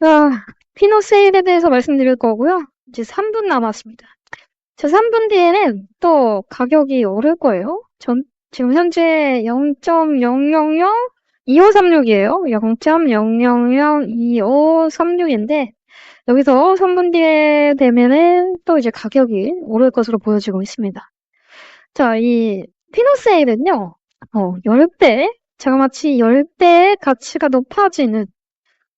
자, 피노 세일에 대해서 말씀드릴 거고요. 이제 3분 남았습니다. 자, 3분 뒤에는 또 가격이 오를 거예요. 전, 지금 현재 0.0002536이에요. 0.0002536인데, 여기서 3분 뒤에 되면은 또 이제 가격이 오를 것으로 보여지고 있습니다. 자, 이 피노 세일은요, 어, 10배, 자그마치 10배의 가치가 높아지는,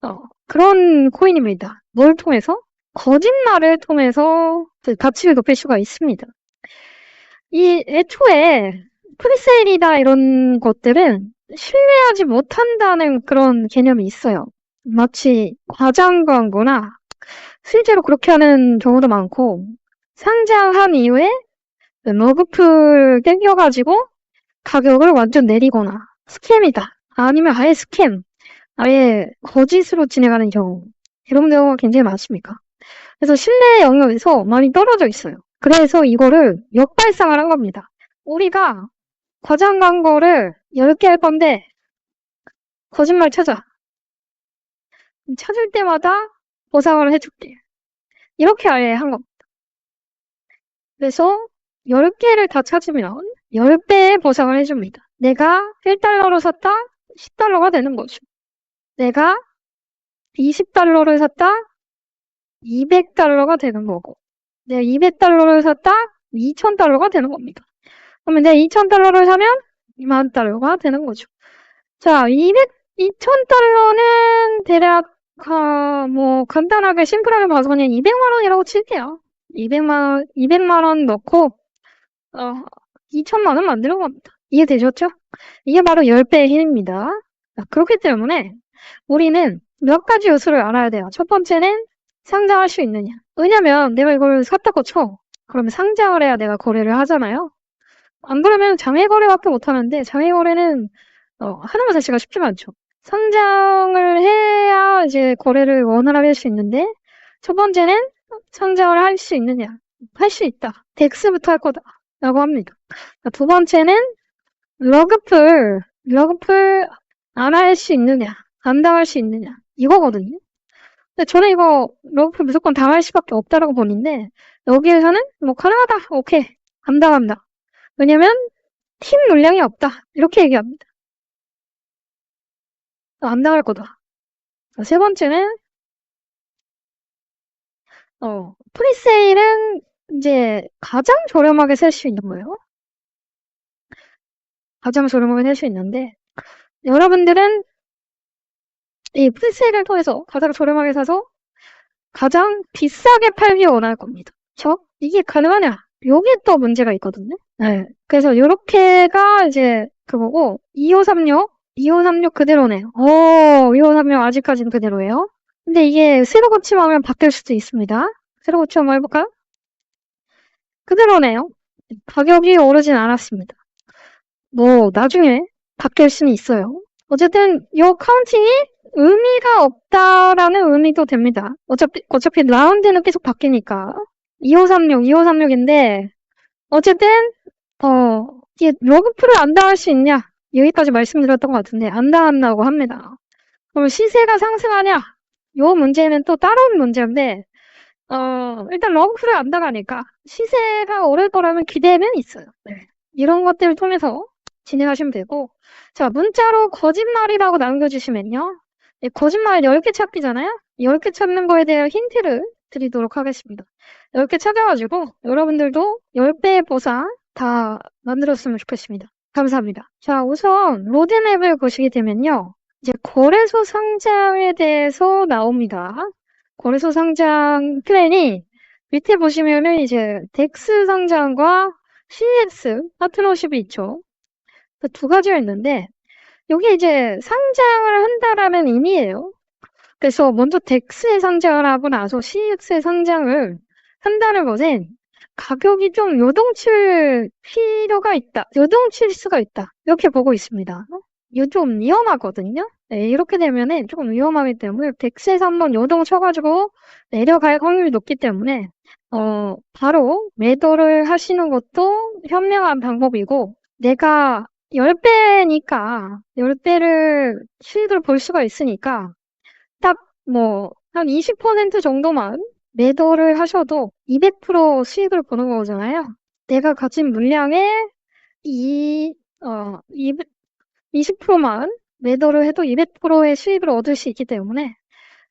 어, 그런 코인입니다. 뭘 통해서? 거짓말을 통해서 그 가치를 높일 수가 있습니다. 이 애초에 프리세일이다 이런 것들은 신뢰하지 못한다는 그런 개념이 있어요. 마치 과장 광고나 실제로 그렇게 하는 경우도 많고 상장한 이후에 머그풀 땡겨가지고 가격을 완전 내리거나 스캠이다. 아니면 아예 스캠, 아예 거짓으로 진행하는 경우 이런 경우가 굉장히 많습니까? 그래서 신뢰 영역에서 많이 떨어져 있어요. 그래서 이거를 역발상을 한 겁니다. 우리가 과장 광고를 10개 할 건데 거짓말 찾아. 찾을 때마다 보상을 해줄게. 이렇게 아예 한 겁니다. 그래서 10개를 다 찾으면 10배의 보상을 해줍니다. 내가 1달러로 샀다? 10달러가 되는 거죠. 내가 20달러를 샀다? 200달러가 되는 거고. 내가 200달러를 샀다? 2000달러가 되는 겁니다. 그러면 내가 2000달러를 사면 2만 달러가 되는 거죠. 자, 200, 2000달러는 대략, 아, 뭐, 간단하게 심플하게 봐서 그냥 200만 원이라고 칠게요. 200만, 200만 원 넣고, 어, 2천만 원 만드는 겁니다. 이해되셨죠? 이게 바로 10배의 힘입니다. 자, 그렇기 때문에 우리는 몇 가지 요소를 알아야 돼요. 첫 번째는 상장할 수 있느냐. 왜냐면 내가 이걸 샀다고 쳐. 그러면 상장을 해야 내가 거래를 하잖아요. 안 그러면 장외 거래밖에 못 하는데 장외 거래는 어, 하나만 자체가 쉽지가 않죠. 상장을 해야 이제 거래를 원활하게 할 수 있는데 첫 번째는 상장을 할 수 있느냐. 할 수 있다. 덱스부터 할 거다. 라고 합니다. 두 번째는 러그풀, 러그풀 안 할 수 있느냐. 안 당할 수 있느냐. 이거거든요. 근데 저는 이거 러그풀 무조건 당할 수밖에 없다라고 보는데 여기에서는 뭐 가능하다. 오케이. 안 당한다. 왜냐면 팀 물량이 없다. 이렇게 얘기합니다. 안 당할 거다. 세 번째는 어, 프리세일은 이제 가장 저렴하게 살 수 있는 거예요. 가장 저렴하게 살 수 있는데 여러분들은 이 프리세일을 통해서 가장 저렴하게 사서 가장 비싸게 팔기 원할 겁니다. 저 이게 가능하냐? 요게 또 문제가 있거든요. 네. 그래서 요렇게가 이제 그거고 2536, 2536 그대로네요. 오, 2536 아직까지는 그대로예요. 근데 이게 새로 고침하면 바뀔 수도 있습니다. 새로 고침 한번 해볼까요? 그대로네요. 가격이 오르진 않았습니다. 뭐 나중에 바뀔 수는 있어요. 어쨌든 이 카운팅이 의미가 없다라는 의미도 됩니다. 어차피 어차피 라운드는 계속 바뀌니까 2536, 2536인데 어쨌든 어 이게 로그풀을 안 당할 수 있냐 여기까지 말씀드렸던 것 같은데 안 당한다고 합니다. 그럼 시세가 상승하냐? 요 문제는 또 따로운 문제인데 어, 일단 러그풀을 안 당하니까 시세가 오를 거라는 기대는 있어요. 네. 이런 것들을 통해서 진행하시면 되고 자 문자로 거짓말이라고 남겨주시면요. 네, 거짓말 10개 찾기잖아요. 10개 찾는 거에 대한 힌트를 드리도록 하겠습니다. 10개 찾아가지고 여러분들도 10배의 보상 다 만들었으면 좋겠습니다. 감사합니다. 자 우선 로드맵을 보시게 되면요. 이제 거래소 상장에 대해서 나옵니다. 거래소 상장 플랜이 밑에 보시면은 이제 덱스 상장과 CS 파트너십이 있죠. 그두 가지가 있는데 여기 이제 상장을 한다라는 의미예요. 그래서 먼저 덱스에 상장을 하고 나서 CX에 상장을 한다는 것은 가격이 좀 요동칠 필요가 있다. 요동칠 수가 있다. 이렇게 보고 있습니다. 좀 위험하거든요. 네, 이렇게 되면은 조금 위험하기 때문에 덱스에서 한번 요동 쳐가지고 내려갈 확률이 높기 때문에 어, 바로 매도를 하시는 것도 현명한 방법이고 내가 10배니까 10배를 수익을 볼 수가 있으니까 딱 뭐 한 20% 정도만 매도를 하셔도 200% 수익을 보는 거잖아요. 내가 가진 물량의 이, 어, 200, 20%만 매도를 해도 200%의 수익을 얻을 수 있기 때문에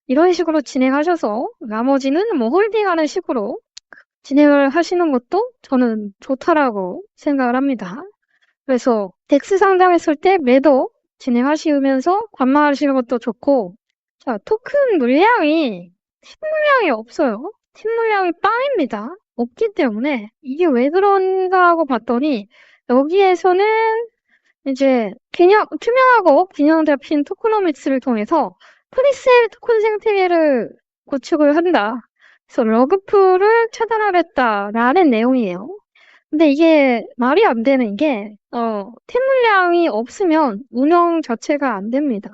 이런 식으로 진행하셔서 나머지는 뭐 홀딩하는 식으로 진행을 하시는 것도 저는 좋다라고 생각을 합니다. 그래서 덱스 상장했을 때 매도 진행하시면서 관망하시는 것도 좋고 자 토큰 물량이 팀 물량이 없어요. 팀 물량이 빵입니다. 없기 때문에 이게 왜 그런가 하고 봤더니 여기에서는 이제 균형, 투명하고 균형 잡힌 토크노믹스를 통해서 프리세일 토큰 생태계를 구축을 한다. 그래서 러그풀을 차단하겠다라는 내용이에요. 근데 이게 말이 안 되는 게, 어, 팀 물량이 없으면 운영 자체가 안 됩니다.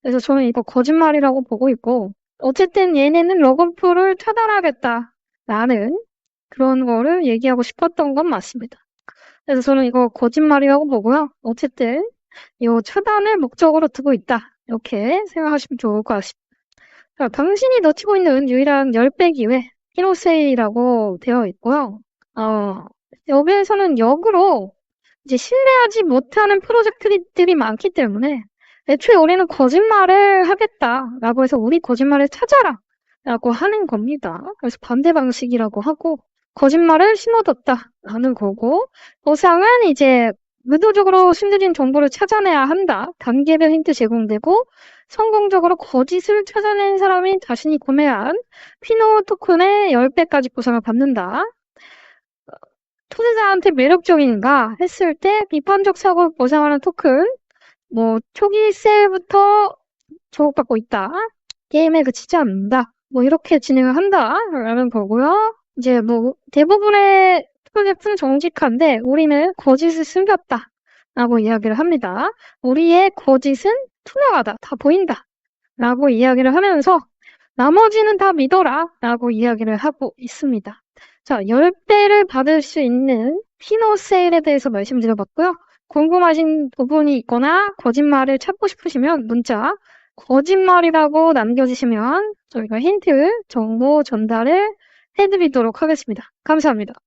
그래서 저는 이거 거짓말이라고 보고 있고, 어쨌든 얘네는 러그풀을 차단하겠다라는 그런 거를 얘기하고 싶었던 건 맞습니다. 그래서 저는 이거 거짓말이라고 보고요. 어쨌든 이 차단을 목적으로 두고 있다. 이렇게 생각하시면 좋을 것 같습니다. 자, 당신이 놓치고 있는 유일한 10배 기회 히로세이라고 되어 있고요. 어, 여기에서는 역으로 이제 신뢰하지 못하는 프로젝트들이 많기 때문에 애초에 우리는 거짓말을 하겠다라고 해서 우리 거짓말을 찾아라 라고 하는 겁니다. 그래서 반대 방식이라고 하고 거짓말을 심어뒀다라는 거고 보상은 이제 의도적으로 숨겨진 정보를 찾아내야 한다. 단계별 힌트 제공되고 성공적으로 거짓을 찾아낸 사람이 자신이 구매한 피노 토큰의 10배까지 보상을 받는다. 투자자한테 매력적인가 했을 때 비판적 사고를 보상하는 토큰 뭐 초기 세일부터 주목받고 있다. 게임에 그치지 않는다. 뭐 이렇게 진행을 한다라는 거고요. 이제 뭐 대부분의 프로젝트는 정직한데 우리는 거짓을 숨겼다. 라고 이야기를 합니다. 우리의 거짓은 투명하다. 다 보인다. 라고 이야기를 하면서 나머지는 다 믿어라. 라고 이야기를 하고 있습니다. 자, 10배를 받을 수 있는 피노 세일에 대해서 말씀드려봤고요. 궁금하신 부분이 있거나 거짓말을 찾고 싶으시면 문자 거짓말이라고 남겨주시면 저희가 힌트, 정보 전달을 해드리도록 하겠습니다. 감사합니다.